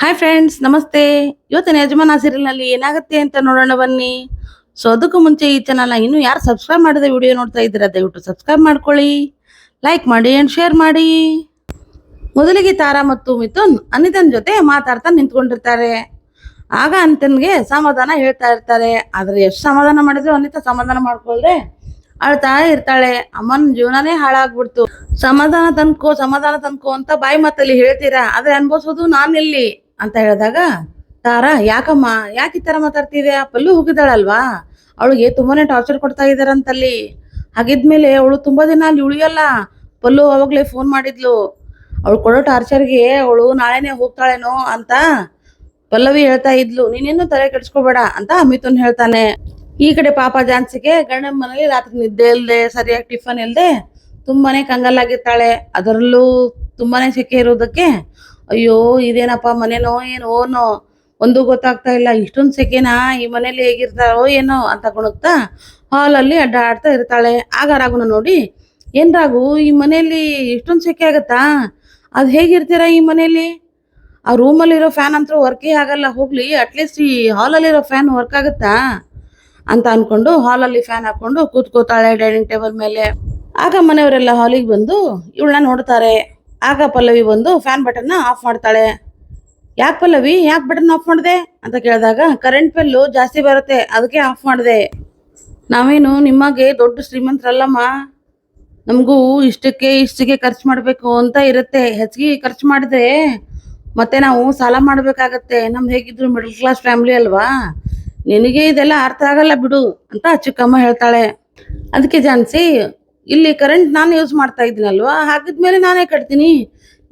Hi friends ನಮಸ್ತೆ. ಇವತ್ತಿನ ಯಜಮಾನ ಸೀರಿಯಲ್ನಲ್ಲಿ ಏನಾಗುತ್ತೆ ಅಂತ ನೋಡೋಣ ಬನ್ನಿ. ಸೊ ಅದಕ್ಕೂ ಮುಂಚೆ ಈ ಚಾನಲ್ನ ಇನ್ನೂ ಯಾರು ಸಬ್ಸ್ಕ್ರೈಬ್ ಮಾಡದೆ ವಿಡಿಯೋ ನೋಡ್ತಾ ಇದ್ದೀರಾ, ದಯವಿಟ್ಟು ಸಬ್ಸ್ಕ್ರೈಬ್ ಮಾಡ್ಕೊಳ್ಳಿ. ಲೈಕ್ ಮಾಡಿ ಆ್ಯಂಡ್ ಶೇರ್ ಮಾಡಿ. ಮೊದಲಿಗೆ ತಾರಾ ಮತ್ತು ಮಿಥುನ್ ಅನಿತನ್ ಜೊತೆ ಮಾತಾಡ್ತಾ ನಿಂತ್ಕೊಂಡಿರ್ತಾರೆ. ಆಗ ಅನಿತನ್ಗೆ ಸಮಾಧಾನ ಹೇಳ್ತಾ ಇರ್ತಾರೆ. ಆದ್ರೆ ಎಷ್ಟು ಸಮಾಧಾನ ಮಾಡಿದ್ರು ಅನಿತಾ ಸಮಾಧಾನ ಮಾಡ್ಕೊಳ್ದೆ ಅಳ್ತಾ ಇರ್ತಾಳೆ. ಅಮ್ಮನ ಜೀವನನೇ ಹಾಳಾಗ್ಬಿಡ್ತು. ಸಮಾಧಾನ ತನ್ಕೋ ಸಮಾಧಾನ ತನ್ಕೋ ಅಂತ ಬಾಯಿ ಮಾತಲ್ಲಿ ಹೇಳ್ತೀರಾ? ಆದ್ರೆ ಅನ್ಭವಿಸೋದು ನಾನೆಲ್ಲಿ. ಅಂತ ಹೇಳಿದಾಗ, ತಾರಾ, ಯಾಕಮ್ಮ, ಯಾಕೆ ಈ ತರ ಮಾತಾಡ್ತಿದ್ಯಾ? ಪಲ್ಲು ಹೋಗಿದ್ದಾಳಲ್ವಾ ಅವಳಿಗೆ ತುಂಬಾನೇ ಟಾರ್ಚರ್ ಕೊಡ್ತಾ ಇದ್ದಾರಂತಲ್ಲಿ. ಹಾಗಿದ್ಮೇಲೆ ಅವಳು ತುಂಬಾ ದಿನ ಅಲ್ಲಿ ಉಳಿಯಲ್ಲ. ಪಲ್ಲು ಅವಾಗ್ಲೇ ಫೋನ್ ಮಾಡಿದ್ಲು. ಅವಳು ಕೊಡೋ ಟಾರ್ಚರ್ಗೆ ಅವಳು ನಾಳೆನೇ ಹೋಗ್ತಾಳೇನೋ ಅಂತ ಪಲ್ಲವಿ ಹೇಳ್ತಾ ಇದ್ಲು. ನೀನೇನು ತಲೆ ಕೆಡ್ಸ್ಕೋಬೇಡ ಅಂತ ಅಮಿತನ್ ಹೇಳ್ತಾನೆ. ಈ ಕಡೆ ಪಾಪ ಜಾನ್ಸಿಗೆ ಗಂಡನ ಮನೇಲಿ ರಾತ್ರಿ ನಿದ್ದೆ ಇಲ್ದೆ, ಸರಿಯಾಗಿ ಟಿಫನ್ ಇಲ್ದೆ ತುಂಬಾನೇ ಕಂಗಲ್ಲಾಗಿರ್ತಾಳೆ ಅದರಲ್ಲೂ ತುಂಬಾನೇ ಸೆಕೆ ಇರೋದಕ್ಕೆ ಅಯ್ಯೋ, ಇದೇನಪ್ಪ ಮನೇನೋ ಏನೋ ಓನೋ ಒಂದು ಗೊತ್ತಾಗ್ತಾ ಇಲ್ಲ. ಇಷ್ಟೊಂದು ಸೆಕೆನಾ ಈ ಮನೇಲಿ ಹೇಗಿರ್ತಾರೋ ಏನೋ ಅಂತ ಗುಣಗ್ತಾ ಹಾಲಲ್ಲಿ ಅಡ್ಡಾಡ್ತಾ ಇರ್ತಾಳೆ. ಆಗ ರಾಗುನ ನೋಡಿ, ಏನ್ ರಾಗು ಈ ಮನೇಲಿ ಇಷ್ಟೊಂದು ಸೆಕೆ ಆಗತ್ತಾ? ಅದು ಹೇಗಿರ್ತೀರಾ ಈ ಮನೇಲಿ? ಆ ರೂಮಲ್ಲಿರೋ ಫ್ಯಾನ್ ಅಂತೂ ವರ್ಕೇ ಆಗಲ್ಲ. ಹೋಗ್ಲಿ ಅಟ್ಲೀಸ್ಟ್ ಈ ಹಾಲಲ್ಲಿರೋ ಫ್ಯಾನ್ ವರ್ಕ್ ಆಗುತ್ತಾ? ಅಂತ ಅನ್ಕೊಂಡು ಹಾಲಲ್ಲಿ ಫ್ಯಾನ್ ಹಾಕೊಂಡು ಕೂತ್ಕೋತಾಳೆ ಡೈನಿಂಗ್ ಟೇಬಲ್ ಮೇಲೆ. ಆಗ ಮನೆಯವರೆಲ್ಲ ಹಾಲಿಗೆ ಬಂದು ಇವಳನ್ನ ನೋಡ್ತಾರೆ. ಆಗ ಪಲ್ಲವಿ ಬಂದು ಫ್ಯಾನ್ ಬಟನ್ನ ಆಫ್ ಮಾಡ್ತಾಳೆ. ಯಾಕೆ ಪಲ್ಲವಿ? ಯಾಕೆ ಬಟನ್ ಆಫ್ ಮಾಡಿದೆ? ಅಂತ ಕೇಳಿದಾಗ ಕರೆಂಟ್ ಬಿಲ್ಲು ಜಾಸ್ತಿ ಬರುತ್ತೆ ಅದಕ್ಕೆ ಆಫ್ ಮಾಡಿದೆ. ನಾವೇನು ನಿಮಗೆ ದೊಡ್ಡ ಶ್ರೀಮಂತರಲ್ಲಮ್ಮ? ನಮಗೂ ಇಷ್ಟಕ್ಕೆ ಇಷ್ಟಕ್ಕೆ ಖರ್ಚು ಮಾಡಬೇಕು ಅಂತ ಇರುತ್ತೆ. ಹೆಚ್ಚಿಗೆ ಖರ್ಚು ಮಾಡಿದ್ರೆ ಮತ್ತೆ ನಾವು ಸಾಲ ಮಾಡಬೇಕಾಗತ್ತೆ. ನಮ್ದು ಹೇಗಿದ್ರು ಮಿಡಲ್ ಕ್ಲಾಸ್ ಫ್ಯಾಮಿಲಿ ಅಲ್ವಾ? ನಿನಗೆ ಇದೆಲ್ಲ ಅರ್ಥ ಆಗಲ್ಲ ಬಿಡು, ಅಂತ ಚಿಕ್ಕಮ್ಮ ಹೇಳ್ತಾಳೆ. ಅದಕ್ಕೆ ಜಾನ್ಸಿ ಇಲ್ಲಿ ಕರೆಂಟ್ ನಾನು ಯೂಸ್ ಮಾಡ್ತಾ ಇದ್ದೀನಲ್ವಾ? ಹಾಕಿದ್ಮೇಲೆ ನಾನೇ ಕಟ್ತೀನಿ.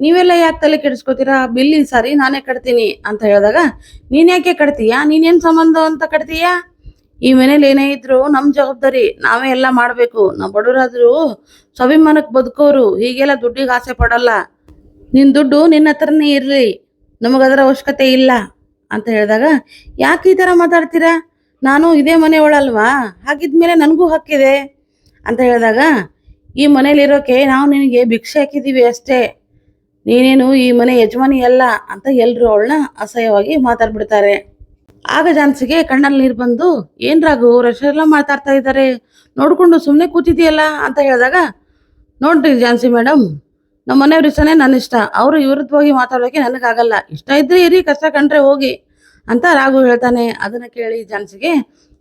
ನೀವೆಲ್ಲ ಯಾಕೆ ತಲೆ ಕೆಡಿಸ್ಕೋತೀರಾ? ಬಿಲ್ಲಿ ಸಾರಿ ನಾನೇ ಕಟ್ತೀನಿ ಅಂತ ಹೇಳಿದಾಗ, ನೀನ್ ಯಾಕೆ ಕಟ್ತೀಯಾ? ನೀನೇನು ಸಂಬಂಧ ಅಂತ ಕಟ್ತೀಯಾ? ಈ ಮನೇಲಿ ಏನೇ ಇದ್ರು ನಮ್ಮ ಜವಾಬ್ದಾರಿ, ನಾವೇ ಎಲ್ಲ ಮಾಡಬೇಕು. ನಾವು ಬಡವರಾದ್ರು ಸ್ವಾಭಿಮಾನಕ್ಕೆ ಬದುಕೋರು, ಹೀಗೆಲ್ಲ ದುಡ್ಡಿಗೆ ಆಸೆ ಪಡಲ್ಲ. ನಿನ್ ದುಡ್ಡು ನಿನ್ನ ಹತ್ರನೇ ಇರ್ಲಿ. ನಮಗದರ ಅವಶ್ಯಕತೆ ಇಲ್ಲ ಅಂತ ಹೇಳಿದಾಗ, ಯಾಕೆ ಈ ಥರ ಮಾತಾಡ್ತೀರಾ? ನಾನು ಇದೇ ಮನೆ ಒಳಲ್ವಾ? ಹಾಗಿದ್ಮೇಲೆ ನನಗೂ ಹಕ್ಕಿದೆ. ಅಂತ ಹೇಳಿದಾಗ, ಈ ಮನೇಲಿರೋಕೆ ನಾವು ನಿನಗೆ ಭಿಕ್ಷೆ ಹಾಕಿದ್ದೀವಿ ಅಷ್ಟೇ. ನೀನೇನು ಈ ಮನೆ ಯಜಮಾನಿ ಅಲ್ಲ ಅಂತ ಎಲ್ಲರೂ ಅವಳನ್ನ ಅಸಹ್ಯವಾಗಿ ಮಾತಾಡ್ಬಿಡ್ತಾರೆ. ಆಗ ಜಾನ್ಸಿಗೆ ಕಣ್ಣಲ್ಲಿ ನೀರು ಬಂದು, ಏನ್ ರಾಘು ರಶೆಲ್ಲ ಮಾತಾಡ್ತಾ ಇದ್ದಾರೆ? ನೋಡಿಕೊಂಡು ಸುಮ್ಮನೆ ಕೂತಿದೆಯಲ್ಲ ಅಂತ ಹೇಳಿದಾಗ, ನೋಡ್ರಿ ಜಾನ್ಸಿ ಮೇಡಮ್ ನಮ್ಮ ಮನೆಯವ್ರ ಇಷ್ಟನೇ ನನ್ನ ಇಷ್ಟ. ಅವರು ವಿರುದ್ಧವಾಗಿ ಮಾತಾಡೋಕೆ ನನಗಾಗಲ್ಲ. ಇಷ್ಟ ಇದ್ದರೆ ಇರಿ, ಕಷ್ಟ ಕಂಡ್ರೆ ಹೋಗಿ ಅಂತ ರಾಘು ಹೇಳ್ತಾನೆ. ಅದನ್ನ ಕೇಳಿ ಜಾನ್ಸಿಗೆ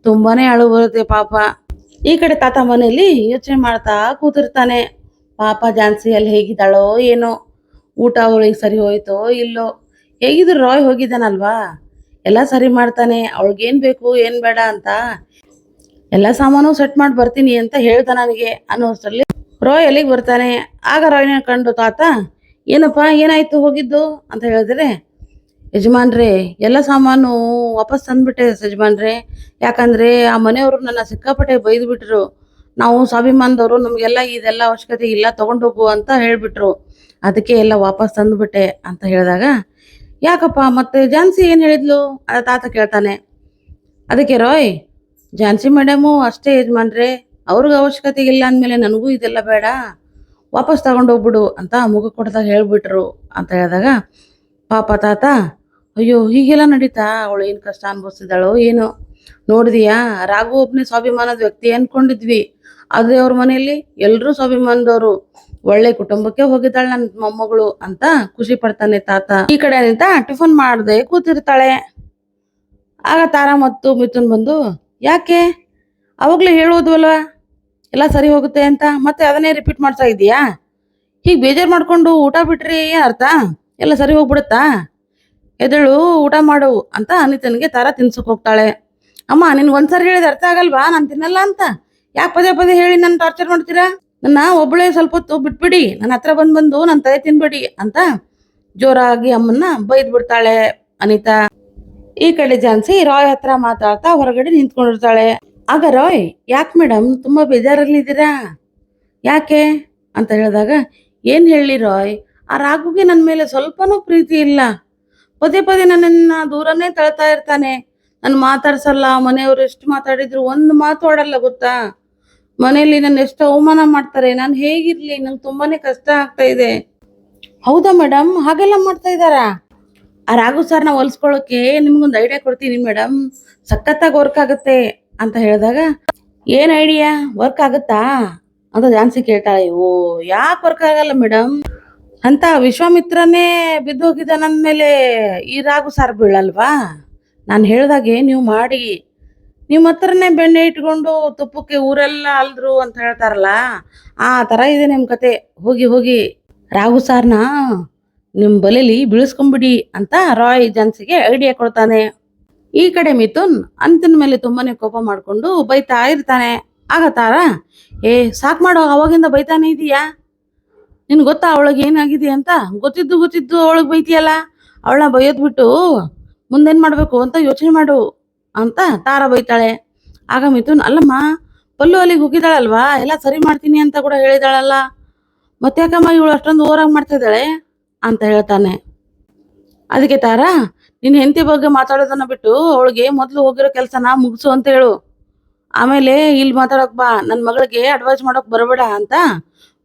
ತುಂಬಾ ಅಳು ಬರುತ್ತೆ ಪಾಪ. ಈ ಕಡೆ ತಾತ ಮನೆಯಲ್ಲಿ ಯೋಚನೆ ಮಾಡ್ತಾ ಕೂತಿರ್ತಾನೆ. ಪಾಪ ಜಾನ್ಸಿ ಅಲ್ಲಿ ಹೇಗಿದ್ದಾಳೋ ಏನೋ. ಊಟ ಅವಳಿಗೆ ಸರಿ ಹೋಯ್ತೋ ಇಲ್ಲೋ. ಹೇಗಿದ್ರು ರಾಯ್ ಹೋಗಿದ್ದಾನಲ್ವಾ? ಎಲ್ಲ ಸರಿ ಮಾಡ್ತಾನೆ. ಅವಳಿಗೇನ್ ಬೇಕು, ಏನು ಬೇಡ ಅಂತ. ಎಲ್ಲ ಸಾಮಾನು ಸೆಟ್ ಮಾಡಿ ಬರ್ತೀನಿ ಅಂತ ಹೇಳ್ದ ನನಗೆ ಅನ್ನೋಷ್ಟರಲ್ಲಿ ರಾಯ್ ಎಲ್ಲಿಗೆ ಬರ್ತಾನೆ. ಆಗ ರಾಯ್ನ ಕಂಡು, ತಾತ, ಏನಪ್ಪ, ಏನಾಯ್ತು ಹೋಗಿದ್ದು? ಅಂತ ಹೇಳಿದ್ರೆ ಯಜಮಾನ್ರೆ, ಎಲ್ಲ ಸಾಮಾನು ವಾಪಸ್ ತಂದ್ಬಿಟ್ಟೆ ಯಜಮಾನ್ರೆ ಯಾಕಂದ್ರೆ ಆ ಮನೆಯವರು ನನ್ನ ಸಿಕ್ಕಾಪಟ್ಟೆ ಬೈದು ಬಿಟ್ರು ನಾವು ಸ್ವಾಭಿಮಾನದವರು, ನಮಗೆಲ್ಲ ಇದೆಲ್ಲ ಅವಶ್ಯಕತೆ ಇಲ್ಲ, ತಗೊಂಡೋಗು ಅಂತ ಹೇಳಿಬಿಟ್ರು. ಅದಕ್ಕೆ ಎಲ್ಲ ವಾಪಸ್ ತಂದ್ಬಿಟ್ಟೆ ಅಂತ ಹೇಳಿದಾಗ, ಯಾಕಪ್ಪ, ಮತ್ತೆ ಜಾನ್ಸಿ ಏನು ಹೇಳಿದ್ಲು? ಅದ ತಾತ ಕೇಳ್ತಾನೆ. ಅದಕ್ಕೆ ರೋಯ್ ಜಾನ್ಸಿ ಮೇಡಮು ಅಷ್ಟೇ ಯಜಮಾನ್ರೆ, ಅವ್ರಿಗೆ ಅವಶ್ಯಕತೆ ಇಲ್ಲ ಅಂದಮೇಲೆ ನನಗೂ ಇದೆಲ್ಲ ಬೇಡ. ವಾಪಸ್ ತಗೊಂಡೋಗ್ಬಿಡು ಅಂತ ಮುಗ ಕೊಡ್ದಾಗ ಹೇಳ್ಬಿಟ್ರು ಅಂತ ಹೇಳಿದಾಗ, ಪಾಪ ತಾತ ಅಯ್ಯೋ, ಹೀಗೆಲ್ಲ ನಡೀತಾ? ಅವಳು ಏನು ಕಷ್ಟ ಅನ್ಭವಿಸಿದಾಳೋ ಏನೋ? ನೋಡಿದೀಯಾ? ರಾಘು ಒಬ್ಬನೇ ಸ್ವಾಭಿಮಾನದ ವ್ಯಕ್ತಿ ಅನ್ಕೊಂಡಿದ್ವಿ. ಆದ್ರೆ ಅವ್ರ ಮನೆಯಲ್ಲಿ ಎಲ್ಲರೂ ಸ್ವಾಭಿಮಾನದವರು. ಒಳ್ಳೆ ಕುಟುಂಬಕ್ಕೆ ಹೋಗಿದ್ದಾಳೆ ನನ್ನ ಮೊಮ್ಮಗಳು ಅಂತ ಖುಷಿ ಪಡ್ತಾನೆ ತಾತ. ಈ ಕಡೆ ನಿಂತ ಟಿಫನ್ ಮಾಡದೆ ಕೂತಿರ್ತಾಳೆ. ಆಗ ತಾರಾ ಮತ್ತು ಮಿಥುನ್ ಬಂದು, ಯಾಕೆ? ಆವಾಗಲೇ ಹೇಳೋದು ಅಲ್ವಾ ಎಲ್ಲ ಸರಿ ಹೋಗುತ್ತೆ ಅಂತ? ಮತ್ತೆ ಅದನ್ನೇ ರಿಪೀಟ್ ಮಾಡ್ತಾ ಇದೀಯಾ? ಹೀಗೆ ಬೇಜಾರು ಮಾಡ್ಕೊಂಡು ಊಟ ಬಿಟ್ರಿ ಅರ್ಥ? ಎಲ್ಲ ಸರಿ ಹೋಗ್ಬಿಡುತ್ತಾ? ಎದಳು, ಊಟ ಮಾಡು ಅಂತ ಅನಿತನಿಗೆ ತಾರ ತಿನ್ಸಕ್ ಹೋಗ್ತಾಳೆ. ಅಮ್ಮ ನಿನ್ ಒಂದ್ಸರಿ ಹೇಳಿದ ಅರ್ಥ ಆಗಲ್ವಾ? ನಾನು ತಿನ್ನಲ್ಲ ಅಂತ. ಯಾಕೆ ಪದೇ ಪದೇ ಹೇಳಿ ನನ್ನ ಟಾರ್ಚರ್ ಮಾಡ್ತೀರಾ? ನನ್ನ ಒಬ್ಬಳೇ ಸ್ವಲ್ಪ ಹೊತ್ತು ಬಿಟ್ಬಿಡಿ. ನನ್ನ ಹತ್ರ ಬಂದ್ ಬಂದು ನನ್ನ ತಲೆ ತಿನ್ಬೇಡಿ ಅಂತ ಜೋರಾಗಿ ಅಮ್ಮನ್ನ ಬೈದ್ ಬಿಡ್ತಾಳೆ ಅನಿತಾ. ಈ ಕಡೆ ಜಾನ್ಸಿ ರಾಯ್ ಹತ್ರ ಮಾತಾಡ್ತಾ ಹೊರಗಡೆ ನಿಂತ್ಕೊಂಡಿರ್ತಾಳೆ. ಆಗ ರಾಯ್, ಯಾಕೆ ಮೇಡಮ್ ತುಂಬಾ ಬೇಜಾರಲ್ಲಿದ್ದೀರಾ ಯಾಕೆ? ಅಂತ ಹೇಳಿದಾಗ, ಏನ್ ಹೇಳಿ ರಾಯ್? ಆ ರಾಘುಗೆ ನನ್ನ ಮೇಲೆ ಸ್ವಲ್ಪನೂ ಪ್ರೀತಿ ಇಲ್ಲ. ಪದೇ ಪದೇ ನನ್ನನ್ನ ದೂರನೇ ತಳ್ತಾ ಇರ್ತಾನೆ. ನಾನು ಮಾತಾಡ್ಸಲ್ಲ, ಮನೆಯವ್ರು ಎಷ್ಟು ಮಾತಾಡಿದ್ರು ಒಂದು ಮಾತು ಆಡಲ್ಲ ಗೊತ್ತಾ? ಮನೆಯಲ್ಲಿ ನನ್ನ ಎಷ್ಟು ಅವಮಾನ ಮಾಡ್ತಾರೆ, ನಾನು ಹೇಗಿರ್ಲಿ? ನಂಗೆ ತುಂಬಾನೇ ಕಷ್ಟ ಆಗ್ತಾ ಇದೆ. ಹೌದಾ ಮೇಡಮ್ ಹಾಗೆಲ್ಲ ಮಾಡ್ತಾ ಇದ್ದಾರಾ? ಆ ರಾಘು ಸರ್ನ ಹೊಲ್ಸ್ಕೊಳ್ಳೋಕೆ ನಿಮ್ಗೊಂದು ಐಡಿಯಾ ಕೊಡ್ತೀನಿ ಮೇಡಮ್ ಸಖತ್ತಾಗಿ ವರ್ಕ್ ಆಗುತ್ತೆ ಅಂತ ಹೇಳಿದಾಗ, ಏನ್ ಐಡಿಯಾ ವರ್ಕ್ ಆಗುತ್ತಾ? ಅಂತ ಜಾನ್ಸಿ ಕೇಳ್ತಾಳೆ. ಓ, ಯಾಕೆ ವರ್ಕ್ ಆಗಲ್ಲ ಮೇಡಮ್ ಅಂತ ವಿಶ್ವಾಮಿತ್ರನೇ ಬಿದ್ದೋಗಿದ್ದ ನನ್ನ ಮೇಲೆ ಈ ರಾಗು ಸಾರ್ ಬೀಳಲ್ವಾ ನಾನು ಹೇಳ್ದಾಗೆ ನೀವು ಮಾಡಿ. ನಿಮ್ಮ ಹತ್ರನೇ ಬೆಣ್ಣೆ ಇಟ್ಕೊಂಡು ತುಪ್ಪಕ್ಕೆ ಊರೆಲ್ಲ ಅಲ್ದ್ರು ಅಂತ ಹೇಳ್ತಾರಲ್ಲ, ಆ ಥರ ಇದೆ ನಿಮ್ಮ ಕತೆ. ಹೋಗಿ ಹೋಗಿ. ರಾಘು ಸಾರ್ನ ನಿಮ್ಮ ಬಲೆಲಿ ಬೀಳಿಸ್ಕೊಂಬಿಡಿ ಅಂತ ರಾಯ್ ಜನ್ಸಿಗೆ ಐಡಿಯಾ ಕೊಡ್ತಾನೆ. ಈ ಕಡೆ ಮಿಥುನ್ ಅಂತಿನ ಮೇಲೆ ತುಂಬಾನೇ ಕೋಪ ಮಾಡಿಕೊಂಡು ಬೈತಾ ಇರ್ತಾನೆ. ಆಗತ್ತಾರ? ತಾರ ಏ, ಸಾಕು ಮಾಡೋ, ಅವಾಗಿಂದ ಬೈತಾನೆ ಇದೀಯಾ? ನಿನ್ ಗೊತ್ತಾ ಅವಳಿಗೆ ಏನಾಗಿದೆ ಅಂತ? ಗೊತ್ತಿದ್ದು ಗೊತ್ತಿದ್ದು ಅವಳಿಗೆ ಬೈತಿಯಲ್ಲ? ಅವಳನ್ನ ಬೈಯೋದ್ ಬಿಟ್ಟು ಮುಂದೇನ್ ಮಾಡ್ಬೇಕು ಅಂತ ಯೋಚನೆ ಮಾಡು ಅಂತ ತಾರ ಬೈತಾಳೆ. ಆಗ ಮಿಥುನ್, ಅಲ್ಲಮ್ಮ, ಪಲ್ಲು ಅಲ್ಲಿಗೆ ಹೋಗಿದ್ದಾಳಲ್ವಾ? ಎಲ್ಲ ಸರಿ ಮಾಡ್ತೀನಿ ಅಂತ ಕೂಡ ಹೇಳಿದಾಳಲ್ಲ. ಮತ್ತೆ ಯಾಕಮ್ಮ ಇವಳು ಅಷ್ಟೊಂದು ಓರಾಗಿ ಮಾಡ್ತಾ ಇದ್ದಾಳೆ? ಅಂತ ಹೇಳ್ತಾನೆ. ಅದಕ್ಕೆ ತಾರ ನಿನ್ನ ಹೆಂಡತಿ ಬಗ್ಗೆ ಮಾತಾಡೋದನ್ನ ಬಿಟ್ಟು ಅವಳಿಗೆ ಮೊದಲು ಹೋಗಿರೋ ಕೆಲಸನ ಮುಗಿಸು ಅಂತ ಹೇಳು. ಆಮೇಲೆ ಇಲ್ಲಿ ಮಾತಾಡಕ್ ಬಾ. ನನ್ನ ಮಗಳಿಗೆ ಅಡ್ವೈಸ್ ಮಾಡೋಕ್ ಬರಬೇಡ ಅಂತ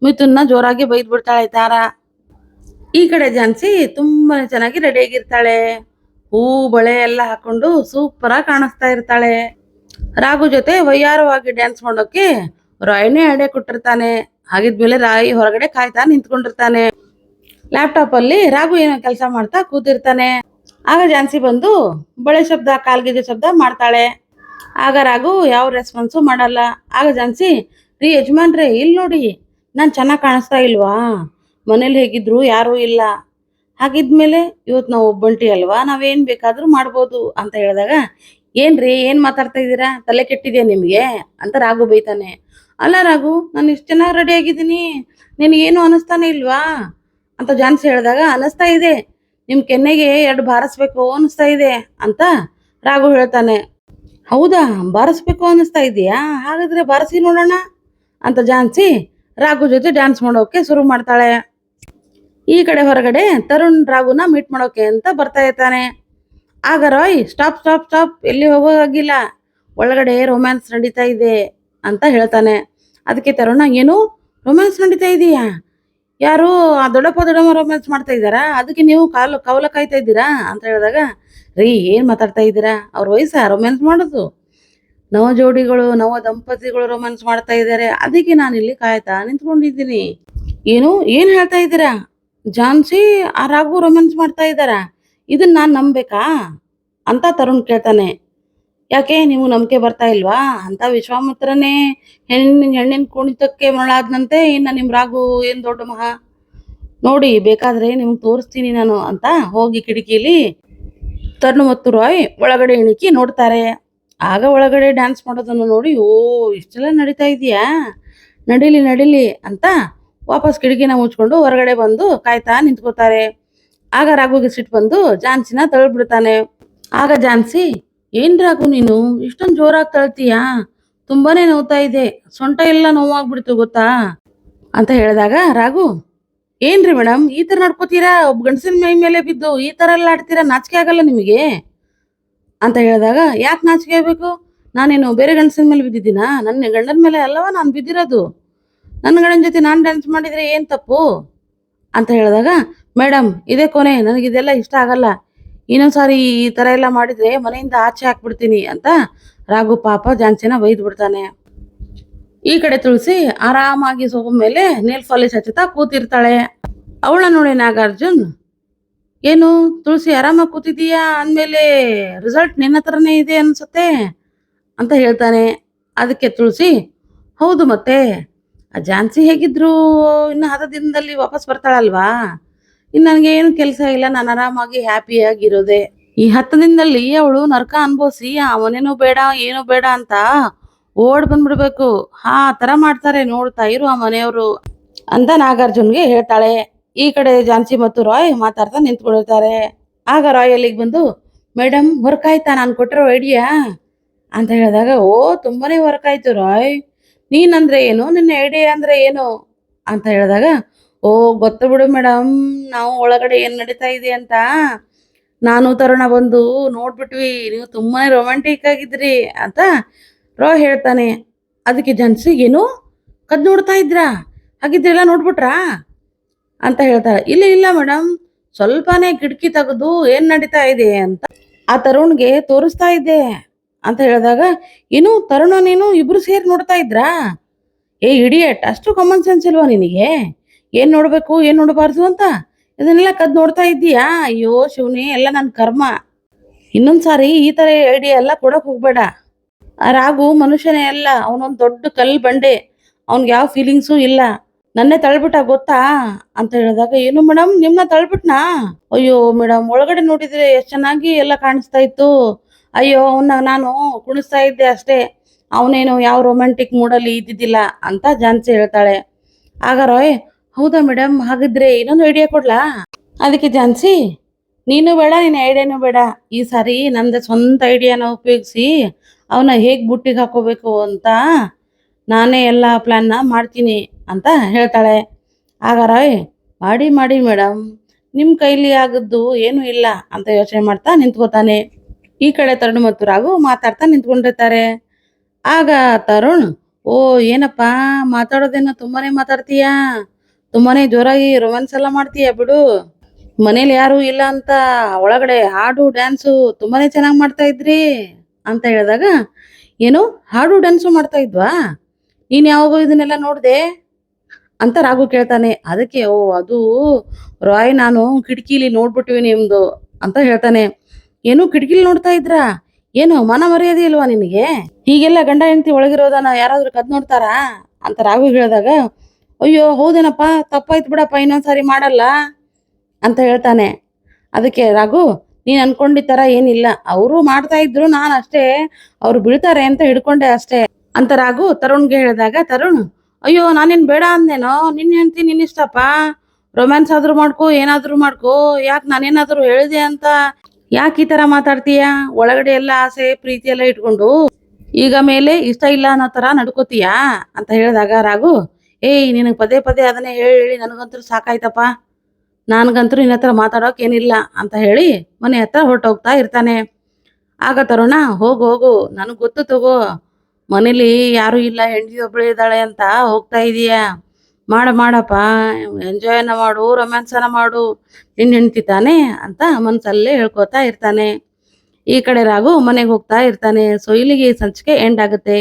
ಮಿಥುನ್ನ ಜೋರಾಗಿ ಬೈದ್ ಬಿಡ್ತಾಳೆ ತಾರ. ಈ ಕಡೆ ಜಾನ್ಸಿ ತುಂಬಾ ಚೆನ್ನಾಗಿ ರೆಡಿ ಆಗಿರ್ತಾಳೆ. ಹೂ, ಬಳೆ ಎಲ್ಲ ಹಾಕೊಂಡು ಸೂಪರ್ ಆಗಿ ಕಾಣಿಸ್ತಾ ಇರ್ತಾಳೆ. ರಾಘು ಜೊತೆ ವಯ್ಯಾರವಾಗಿ ಡ್ಯಾನ್ಸ್ ಮಾಡೋಕೆ ರಾಯ್ನೇ ಅಡೆ ಕೊಟ್ಟಿರ್ತಾನೆ. ಹಾಗಿದ್ಮೇಲೆ ರಾಯಿ ಹೊರಗಡೆ ಕಾಯ್ತಾ ನಿಂತ್ಕೊಂಡಿರ್ತಾನೆ. ಲ್ಯಾಪ್ಟಾಪ್ ಅಲ್ಲಿ ರಾಘು ಏನೋ ಕೆಲಸ ಮಾಡ್ತಾ ಕೂತಿರ್ತಾನೆ. ಆಗ ಜಾನ್ಸಿ ಬಂದು ಬಳೆ ಶಬ್ದ ಕಾಲ್ಗಿಜೆ ಶಬ್ದ ಮಾಡ್ತಾಳೆ. ಆಗ ರಾಘು ಯಾವ ರೆಸ್ಪಾನ್ಸು ಮಾಡಲ್ಲ. ಆಗ ಜಾನ್ಸಿ, ರೀ ಯಜಮಾನ್ರೆ ಇಲ್ಲಿ ನೋಡಿ ನಾನು ಚೆನ್ನಾಗಿ ಕಾಣಿಸ್ತಾ ಇಲ್ವಾ? ಮನೇಲಿ ಹೇಗಿದ್ರು? ಯಾರೂ ಇಲ್ಲ. ಹಾಗಿದ್ಮೇಲೆ ಇವತ್ತು ನಾವು ಒಬ್ಬಂಟಿ ಅಲ್ವಾ? ನಾವೇನು ಬೇಕಾದರೂ ಮಾಡ್ಬೋದು ಅಂತ ಹೇಳಿದಾಗ, ಏನ್ರಿ, ಏನು ಮಾತಾಡ್ತಾ ಇದ್ದೀರಾ? ತಲೆ ಕೆಟ್ಟಿದೆಯಾ ನಿಮಗೆ? ಅಂತ ರಾಘು ಬೈತಾನೆ. ಅಲ್ಲ ರಾಘು, ನಾನು ಇಷ್ಟು ಚೆನ್ನಾಗಿ ರೆಡಿ ಆಗಿದ್ದೀನಿ. ನಿನಗೇನು ಅನಿಸ್ತಾನೆ ಇಲ್ವಾ? ಅಂತ ಜಾನ್ಸಿ ಹೇಳಿದಾಗ, ಅನಿಸ್ತಾ ಇದೆ. ನಿಮ್ಮ ಕೆನ್ನೆಗೆ ಎರಡು ಬಾರಿಸ್ಬೇಕು ಅನಿಸ್ತಾ ಇದೆ ಅಂತ ರಾಘು ಹೇಳ್ತಾನೆ. ಹೌದಾ? ಬಾರಿಸ್ಬೇಕು ಅನ್ನಿಸ್ತಾ ಇದೆಯಾ? ಹಾಗಾದರೆ ಬಾರಿಸಿ ನೋಡೋಣ ಅಂತ ಜಾನ್ಸಿ ರಾಘು ಜೊತೆ ಡ್ಯಾನ್ಸ್ ಮಾಡೋಕೆ ಶುರು ಮಾಡ್ತಾಳೆ. ಈ ಕಡೆ ಹೊರಗಡೆ ತರುಣ್ ರಾಘುನ ಮೀಟ್ ಮಾಡೋಕೆ ಅಂತ ಬರ್ತಾ ಇರ್ತಾನೆ. ಆಗ ರಾಯ್ ಸ್ಟಾಪ್ ಸ್ಟಾಪ್ ಸ್ಟಾಪ್ ಎಲ್ಲಿ ಹೋಗೋಗಿಲ್ಲ ಒಳಗಡೆ ರೊಮ್ಯಾನ್ಸ್ ನಡೀತಾ ಇದೆ ಅಂತ ಹೇಳ್ತಾನೆ. ಅದಕ್ಕೆ ತರುಣ, ಏನು? ರೊಮ್ಯಾನ್ಸ್ ನಡೀತಾ ಇದೆಯಾ? ಯಾರು ಆ ದೊಡ್ಡಪ್ಪ, ದೊಡ್ಡಮ್ಮ ರೊಮ್ಯಾನ್ಸ್ ಮಾಡ್ತಾ ಇದ್ದಾರಾ? ಅದಕ್ಕೆ ನೀವು ಕಾಲು, ಕವಲ ಕಾಯ್ತಾ ಇದ್ದೀರಾ? ಅಂತ ಹೇಳಿದಾಗ, ರೀ, ಏನ್ ಮಾತಾಡ್ತಾ ಇದ್ದೀರಾ? ಅವ್ರ ವಯಸ್ಸ? ರೊಮ್ಯಾನ್ಸ್ ಮಾಡೋದು? ನವ ಜೋಡಿಗಳು ನವ ದಂಪತಿಗಳು ರೊಮ್ಯಾನ್ಸ್ ಮಾಡ್ತಾ ಇದ್ದಾರೆ ಅದಕ್ಕೆ ನಾನು ಇಲ್ಲಿ ಕಾಯ್ತಾ ನಿಂತ್ಕೊಂಡಿದ್ದೀನಿ. ಏನು, ಏನ್ ಹೇಳ್ತಾ ಇದ್ದೀರಾ? ಜಾನ್ಸಿ ಆ ರಾಘು ರೊಮ್ಯಾನ್ಸ್ ಮಾಡ್ತಾ ಇದ್ದಾರಾ? ಇದನ್ನ ನಾನು ನಂಬೇಕಾ ಅಂತ ತರುಣ್ ಕೇಳ್ತಾನೆ. ಯಾಕೆ, ನೀವು ನಂಬಿಕೆ ಬರ್ತಾ ಇಲ್ವಾ? ಅಂತ ವಿಶ್ವಾಮಿತ್ರನೇ ಹೆಣ್ಣಿನ ಹೆಣ್ಣಿನ ಕುಣಿತಕ್ಕೆ ಮರಳಾದ್ನಂತೆ ಇನ್ನ ನಿಮ್ ರಾಘು ಏನ್ ದೊಡ್ಡ ಮಹಾ? ನೋಡಿ, ಬೇಕಾದ್ರೆ ನಿಮ್ಗೆ ತೋರಿಸ್ತೀನಿ ನಾನು ಅಂತ ಹೋಗಿ ಕಿಟಕಿಲಿ ತರುಣ್ ಮತ್ತು ರಾಯ್ ಒಳಗಡೆ ಇಣಿಕಿ ನೋಡ್ತಾರೆ. ಆಗ ಒಳಗಡೆ ಡ್ಯಾನ್ಸ್ ಮಾಡೋದನ್ನು ನೋಡಿ, ಓ, ಇಷ್ಟೆಲ್ಲ ನಡೀತಾ ಇದೆಯಾ? ನಡೀಲಿ ನಡೀಲಿ ಅಂತ ವಾಪಸ್ ಕಿಟಕಿನ ಮುಚ್ಕೊಂಡು ಹೊರಗಡೆ ಬಂದು ಕಾಯ್ತಾ ನಿಂತ್ಕೋತಾರೆ. ಆಗ ರಾಘುಗೆ ಸಿಟ್ಟು ಬಂದು ಜಾನ್ಸಿನ ತಳ್ಬಿಡ್ತಾನೆ. ಆಗ ಜಾನ್ಸಿ, ಏನ್ ರಾಘು ನೀನು? ಇಷ್ಟೊಂದು ಜೋರಾಗಿ ತಳ್ತೀಯಾ? ತುಂಬಾನೇ ನೋವ್ತಾ ಇದೆ. ಸೊಂಟ ಎಲ್ಲ ನೋವಾಗ್ಬಿಡ್ತು, ಗೊತ್ತಾ? ಅಂತ ಹೇಳಿದಾಗ ರಾಘು, ಏನ್ರಿ ಮೇಡಮ್ ಈ ತರ ನಡ್ಕೋತೀರಾ? ಒಬ್ಬ ಗಂಡಸಿನ ಮೈ ಮೇಲೆ ಬಿದ್ದು ಈ ತರ ಎಲ್ಲ ಆಡ್ತೀರಾ? ನಾಚಿಕೆ ಆಗಲ್ಲ ನಿಮಗೆ? ಅಂತ ಹೇಳಿದಾಗ, ಯಾಕೆ ನಾಚಿಕೆ ನಾನೇನು ಬೇರೆ ಗಂಡಸಿನ ಮೇಲೆ ಬಿದ್ದಿದ್ದೀನಾ? ನನ್ನ ಗಂಡನ ಮೇಲೆ ಅಲ್ಲವ ನಾನು ಬಿದ್ದಿರೋದು? ನನ್ನ ಗಂಡನ ಜೊತೆ ನಾನು ಡ್ಯಾನ್ಸ್ ಮಾಡಿದ್ರೆ ಏನು ತಪ್ಪು? ಅಂತ ಹೇಳಿದಾಗ ಮೇಡಮ್ ಇದೇ ಕೊನೆ. ನನಗೆ ಇದೆಲ್ಲ ಇಷ್ಟ ಆಗಲ್ಲ. ಇನ್ನೊಂದ್ಸಾರಿ ಈ ತರ ಎಲ್ಲ ಮಾಡಿದ್ರೆ ಮನೆಯಿಂದ ಆಚೆ ಹಾಕ್ಬಿಡ್ತೀನಿ ಅಂತ ರಾಘು ಪಾಪ ಜಾನ್ಸಿನ ಬೈದು ಬಿಡ್ತಾನೆ. ಈ ಕಡೆ ತುಳಸಿ ಆರಾಮಾಗಿ ಸೋಮ ಮೇಲೆ ನೇಲ್ ಪಾಲಿಶ್ ಹಚ್ಚುತ್ತಾ ಕೂತಿರ್ತಾಳೆ. ಅವಳ ನೋಡಿ ನಾಗಾರ್ಜುನ್ ಏನು ತುಳಸಿ ಆರಾಮಾಗಿ ಕೂತಿದೀಯಾ ಅಂದಮೇಲೆ ರಿಸಲ್ಟ್ ನಿನ್ನ ಹತ್ರನೇ ಇದೆ ಅನ್ಸುತ್ತೆ ಅಂತ ಹೇಳ್ತಾನೆ. ಅದಕ್ಕೆ ತುಳಸಿ, ಹೌದು ಮತ್ತೆ. ಆ ಝಾನ್ಸಿ ಹೇಗಿದ್ರು ಇನ್ನು ಹತ್ತು ದಿನದಲ್ಲಿ ವಾಪಸ್ ಬರ್ತಾಳಲ್ವಾ? ಇನ್ನು ನನಗೆ ಏನು ಕೆಲಸ ಇಲ್ಲ, ನಾನು ಆರಾಮಾಗಿ ಹ್ಯಾಪಿಯಾಗಿರೋದೆ ಈ ಹತ್ತು ದಿನದಲ್ಲಿ ಅವಳು ನರಕ ಅನ್ಭವಿಸಿ, ಅವನೇನು ಬೇಡ, ಏನು ಬೇಡ ಅಂತ ಓಡ್ ಬಂದ್ಬಿಡ್ಬೇಕು. ಹಾ ಆ ಥರ ಮಾಡ್ತಾರೆ ನೋಡ್ತಾ ಇರು ಆ ಮನೆಯವರು ಅಂತ ನಾಗಾರ್ಜುನ್ಗೆ ಹೇಳ್ತಾಳೆ. ಈ ಕಡೆ ಜಾನ್ಸಿ ಮತ್ತು ರಾಯ್ ಮಾತಾಡ್ತಾ ನಿಂತ್ಕೊಂಡಿರ್ತಾರೆ ಆಗ ರಾಯ್ ಅಲ್ಲಿಗೆ ಬಂದು ಮೇಡಮ್ ವರ್ಕ್ ಆಯ್ತಾ ನಾನು ಕೊಟ್ಟಿರೋ ಐಡಿಯಾ? ಅಂತ ಹೇಳಿದಾಗ, ಓ, ತುಂಬಾನೇ ವರ್ಕ್ ಆಯ್ತು ರಾಯ್. ನೀನಂದ್ರೆ ಏನು? ನಿನ್ನ ಐಡಿಯಾ ಅಂದ್ರೆ ಏನು? ಅಂತ ಹೇಳಿದಾಗ, ಓ, ಗೊತ್ತು ಬಿಡು ಮೇಡಮ್ ನಾವು ಒಳಗಡೆ ಏನ್ ನಡೀತಾ ಇದೆ ಅಂತ. ನಾನು ತರೋಣ ಬಂದು ನೋಡ್ಬಿಟ್ವಿ. ನೀವು ತುಂಬಾನೇ ರೊಮ್ಯಾಂಟಿಕ್ ಆಗಿದ್ರಿ ಅಂತ ರಾಯ್ ಹೇಳ್ತಾನೆ. ಅದಕ್ಕೆ ಜನ್ಸಿಗೆ ಏನು? ಕದ್ ನೋಡ್ತಾ ಇದ್ರಾ ಹಾಗಿದ್ರೆಲ್ಲ ನೋಡ್ಬಿಟ್ರಾ? ಅಂತ ಹೇಳ್ತಾರೆ. ಇಲ್ಲ ಇಲ್ಲ ಮೇಡಮ್ ಸ್ವಲ್ಪನೇ ಕಿಟಕಿ ತೆಗೆದು ಏನ್ ನಡೀತಾ ಇದೆ ಅಂತ ಆ ತರುಣ್ಗೆ ತೋರಿಸ್ತಾ ಇದ್ದೆ ಅಂತ ಹೇಳಿದಾಗ ಏನು ತರುಣ ನೀನು ಇಬ್ರು ಸೇರಿ ನೋಡ್ತಾ ಇದ್ರಾ? ಏ ಇಡಿಯಟ್ ಅಷ್ಟು ಕಾಮನ್ ಸೆನ್ಸ್ ಇಲ್ವಾ ನಿನಗೆ? ಏನ್ ನೋಡ್ಬೇಕು, ಏನ್ ನೋಡಬಾರ್ದು ಅಂತ? ಇದನ್ನೆಲ್ಲ ಕದ್ ನೋಡ್ತಾ ಇದ್ದೀಯಾ? ಅಯ್ಯೋ ಶಿವನಿ, ಎಲ್ಲ ನನ್ನ ಕರ್ಮ. ಇನ್ನೊಂದ್ಸಾರಿ ಈ ತರ ಐಡಿಯಾ ಎಲ್ಲ ಕೊಡಕ್ ಹೋಗ್ಬೇಡ. ರಾಗು ಮನುಷ್ಯನೇ ಅಲ್ಲ, ಅವನೊಂದ್ ದೊಡ್ಡ ಕಲ್ ಬಂಡೆ. ಅವ್ನ್ಗೆ ಯಾವ ಫೀಲಿಂಗ್ಸು ಇಲ್ಲ. ನನ್ನೇ ತಳ್ಬಿಟ್ಟ ಗೊತ್ತಾ? ಅಂತ ಹೇಳಿದಾಗ, ಏನು ಮೇಡಮ್, ನಿಮ್ನ ತಳ್ಬಿಟ್ನಾ? ಅಯ್ಯೋ ಮೇಡಮ್, ಒಳಗಡೆ ನೋಡಿದ್ರೆ ಎಷ್ಟ್ ಚೆನ್ನಾಗಿ ಎಲ್ಲ ಕಾಣಿಸ್ತಾ ಇತ್ತು. ಅಯ್ಯೋ ಅವನ್ನ ನಾನು ಕುಣಿಸ್ತಾ ಇದ್ದೆ ಅಷ್ಟೇ. ಅವನೇನು ಯಾವ ರೊಮ್ಯಾಂಟಿಕ್ ಮೂಡಲ್ಲಿ ಇದ್ದಿದ್ದಿಲ್ಲ ಅಂತ ಜಾನ್ಸಿ ಹೇಳ್ತಾಳೆ. ಆಗ ರಾಯ್, ಹೌದಾ ಮೇಡಮ್, ಹಾಗಿದ್ರೆ ಇನ್ನೊಂದು ಐಡಿಯಾ ಕೊಡ್ಲಾ? ಅದಕ್ಕೆ ಜಾನ್ಸಿ, ನೀನು ಬೇಡ, ನಿನ್ನ ಐಡಿಯಾನು ಬೇಡ. ಈ ಸಾರಿ ನಂದ ಸ್ವಂತ ಐಡಿಯಾನ ಉಪಯೋಗಿಸಿ ಅವನ್ನ ಹೇಗ್ ಬುಟ್ಟಿಗೆ ಹಾಕೋಬೇಕು ಅಂತ ನಾನೇ ಎಲ್ಲ ಪ್ಲ್ಯಾನ್ನ ಮಾಡ್ತೀನಿ ಅಂತ ಹೇಳ್ತಾಳೆ. ಆಗ ರಾಯ್, ಮಾಡಿ ಮಾಡಿ ಮೇಡಮ್ ನಿಮ್ಮ ಕೈಲಿ ಆಗದ್ದು ಏನೂ ಇಲ್ಲ ಅಂತ ಯೋಚನೆ ಮಾಡ್ತಾ ನಿಂತ್ಕೋತಾನೆ. ಈ ಕಡೆ ತರುಣ್ ಮತ್ತು ರಾಘು ಮಾತಾಡ್ತಾ ನಿಂತ್ಕೊಂಡಿರ್ತಾರೆ. ಆಗ ತರುಣ್, ಓ, ಏನಪ್ಪ, ಮಾತಾಡೋದೇನೋ ತುಂಬಾನೇ ಮಾತಾಡ್ತೀಯಾ? ತುಂಬಾನೇ ಜೋರಾಗಿ ರೊಮ್ಯಾನ್ಸ್ ಎಲ್ಲ ಮಾಡ್ತೀಯ ಬಿಡು? ಮನೇಲಿ ಯಾರು ಇಲ್ಲ ಅಂತ ಒಳಗಡೆ ಹಾಡು ಡ್ಯಾನ್ಸು ತುಂಬಾನೇ ಚೆನ್ನಾಗಿ ಮಾಡ್ತಾ ಇದ್ರಿ ಅಂತ ಹೇಳಿದಾಗ, ಏನು, ಹಾಡು ಡ್ಯಾನ್ಸು ಮಾಡ್ತಾ ಇದ್ವಾ? ನೀನ್ ಯಾವಾಗ ಇದನ್ನೆಲ್ಲ ನೋಡ್ದೆ? ಅಂತ ರಾಘು ಕೇಳ್ತಾನೆ. ಅದಕ್ಕೆ, ಓ, ಅದು ರಾಯ್ ನಾನು ಕಿಟಕಿಲಿ ನೋಡ್ಬಿಟ್ಟಿವಿ ನಿಮ್ದು ಅಂತ ಹೇಳ್ತಾನೆ. ಏನು ಕಿಟಕಿಲಿ ನೋಡ್ತಾ ಇದ್ರ? ಏನು ಮನ ಮರ್ಯಾದೆ ಇಲ್ವಾ ನಿನಗೆ? ಹೀಗೆಲ್ಲ ಗಂಡ ಹೆಂಡತಿ ಒಳಗಿರೋದನ್ನ ಯಾರಾದ್ರೂ ಕದ್ ನೋಡ್ತಾರಾ? ಅಂತ ರಾಘು ಹೇಳಿದಾಗ, ಅಯ್ಯೋ, ಹೌದೇನಪ್ಪ, ತಪ್ಪಾಯ್ತು ಬಿಡಪ್ಪ ಇನ್ನೊಂದ್ಸಾರಿ ಮಾಡಲ್ಲ ಅಂತ ಹೇಳ್ತಾನೆ. ಅದಕ್ಕೆ ರಾಘು, ನೀನ್ ಅನ್ಕೊಂಡಿದ್ ಏನಿಲ್ಲ. ಅವರು ಮಾಡ್ತಾ ಇದ್ರು ನಾನು ಅಷ್ಟೇ. ಅವ್ರು ಬೀಳ್ತಾರೆ ಅಂತ ಹಿಡ್ಕೊಂಡೆ ಅಷ್ಟೇ. ಅಂತ ರಾಘು ತರುಣ್ಗೆ ಹೇಳಿದಾಗ, ತರುಣ್, ಅಯ್ಯೋ, ನಾನೇನ್ ಬೇಡ ಅಂದೇನೋ ನಿನ್ ಹೆಂಡ್ತಿ ನಿನ್ ಇಷ್ಟಪ್ಪ? ರೊಮ್ಯಾನ್ಸ್ ಆದ್ರೂ ಮಾಡ್ಕೋ, ಏನಾದ್ರೂ ಮಾಡ್ಕೋ, ಯಾಕೆ ನಾನೇನಾದ್ರೂ ಹೇಳಿದೆ ಅಂತ? ಯಾಕೆ ಈ ತರ ಮಾತಾಡ್ತೀಯ? ಒಳಗಡೆ ಎಲ್ಲ ಆಸೆ, ಪ್ರೀತಿ ಎಲ್ಲ ಇಟ್ಕೊಂಡು ಈಗ ಮೇಲೆ ಇಷ್ಟ ಇಲ್ಲ ಅನ್ನೋ ತರ ನಡ್ಕೋತೀಯಾ? ಅಂತ ಹೇಳಿದಾಗ ರಾಘು, ಏಯ್, ನಿನಗೆ ಪದೇ ಪದೇ ಅದನ್ನೇ ಹೇಳಿ ಹೇಳಿ, ನನಗಂತೂ ಸಾಕಾಯ್ತಪ್ಪ. ನನಗಂತೂ ನಿನ್ನ ಹತ್ರ ಮಾತಾಡೋಕ್ ಏನಿಲ್ಲ, ಅಂತ ಹೇಳಿ ಮನೆ ಹತ್ರ ಹೊರಟೋಗ್ತಾ ಇರ್ತಾನೆ. ಆಗ ತರುಣ, ಹೋಗು ಹೋಗು, ನನಗೆ ಗೊತ್ತು ತಗೋ. ಮನೇಲಿ ಯಾರು ಇಲ್ಲ, ಹೆಂಡತಿ ಒಬ್ಬಳು ಇದ್ದಾಳೆ ಅಂತ ಹೋಗ್ತಾ ಇದೀಯಾ? ಮಾಡ, ಮಾಡಪ್ಪ ಎಂಜಾಯ್ನ ಮಾಡು ರೊಮ್ಯಾನ್ಸನ ಮಾಡು ನಿನ್ನ ಹೆಂಡ್ತಿ ತಾನೆ ಅಂತ ಮನ್ಸಲ್ಲೇ ಹೇಳ್ಕೊತಾ ಇರ್ತಾನೆ. ಈ ಕಡೆ ರಾಘು ಮನೆಗೆ ಹೋಗ್ತಾ ಇರ್ತಾನೆ. ಸೊ ಇಲ್ಲಿಗೆ ಈ ಸಂಚಿಕೆ ಎಂಡ್ ಆಗುತ್ತೆ.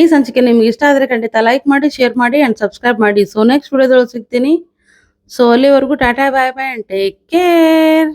ಈ ಸಂಚಿಕೆ ನಿಮ್ಗೆ ಇಷ್ಟ ಆದರೆ ಖಂಡಿತ ಲೈಕ್ ಮಾಡಿ ಶೇರ್ ಮಾಡಿ ಆ್ಯಂಡ್ ಸಬ್ಸ್ಕ್ರೈಬ್ ಮಾಡಿ. ಸೊ ನೆಕ್ಸ್ಟ್ ವಿಡಿಯೋದೊಳಗೆ ಸಿಗ್ತೀನಿ. ಸೊ ಅಲ್ಲಿವರೆಗೂ tata bye bye and take care